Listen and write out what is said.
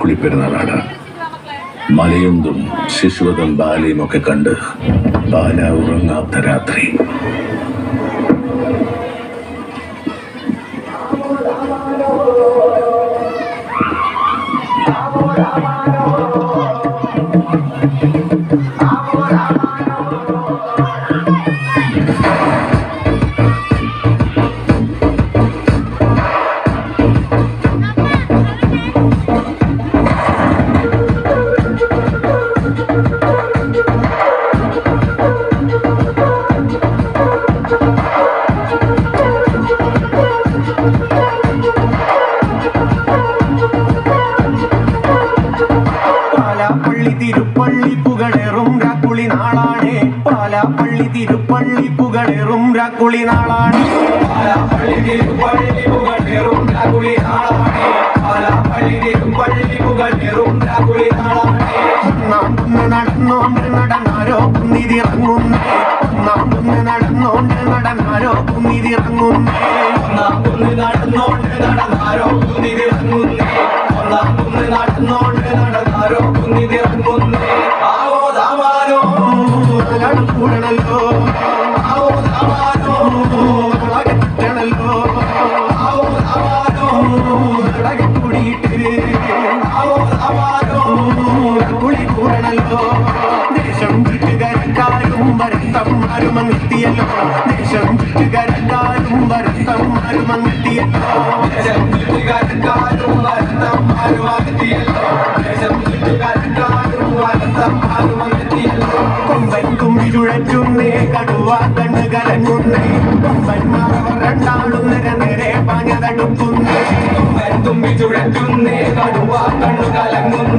കുളിപ്പെരുന്നാളാണ്. മലയുന്തും ശിശുവതും ബാലയും ഒക്കെ കണ്ട് ബാല ഉറങ്ങാത്ത രാത്രി. പാലാപ്പള്ളി തിരുപ്പള്ളി പുകളേറും രാക്കുളി നാളാണേ. പാലാപ്പള്ളി തിരുപ്പള്ളി പുകളേറും രാക്കുളി നാളാണ്. പാലാപ്പള്ളി തിരുപ്പള്ളി പുകളേറും രാക്കുളി നാളാണ്. പാലാപ്പള്ളി തിരുപ്പള്ളി പുകളേറും രാക്കുളി നാളാണ്. ഒന്നാം കുന്ന് നടന്നോണ്ട് നടന്നാരോ കുന്നിതിറങ്ങുന്നേ. ഒന്നാം കുന്ന് നടന്നോണ്ട് നടന്നാരോ കുന്നിതിറങ്ങുന്നേ. ഒന്നാം കുന്ന് നടന്നോണ്ട് നടന്നാരോ കുന്നിതിറങ്ങുന്നേ. കൂടണല്ലോ കിട്ടണല്ലോ കൂടിയിട്ട് കുളി കൂടണല്ലോ ദേശം ചുറ്റുകരക്കാരും വരത്തന്മാരും അങ്ങെത്തിയല്ലോ ദേശം ചുറ്റുകരക്കാരും വരത്തന്മാരും അങ്ങെത്തിയല്ലോ ദേശം ചുറ്റുകരക്കാരും വരത്തന്മാരും ചുഴറ്റുന്നേ കടുവ കണ്ണ് കലങ്ങുന്നേ കൊമ്പന്മാർ രണ്ടാളും നിര നേരെ പാഞ്ഞതടുക്കുന്നേ തുമ്പി ചുഴറ്റുന്നേ കടുവ കണ്ണു കലങ്ങുന്നേ.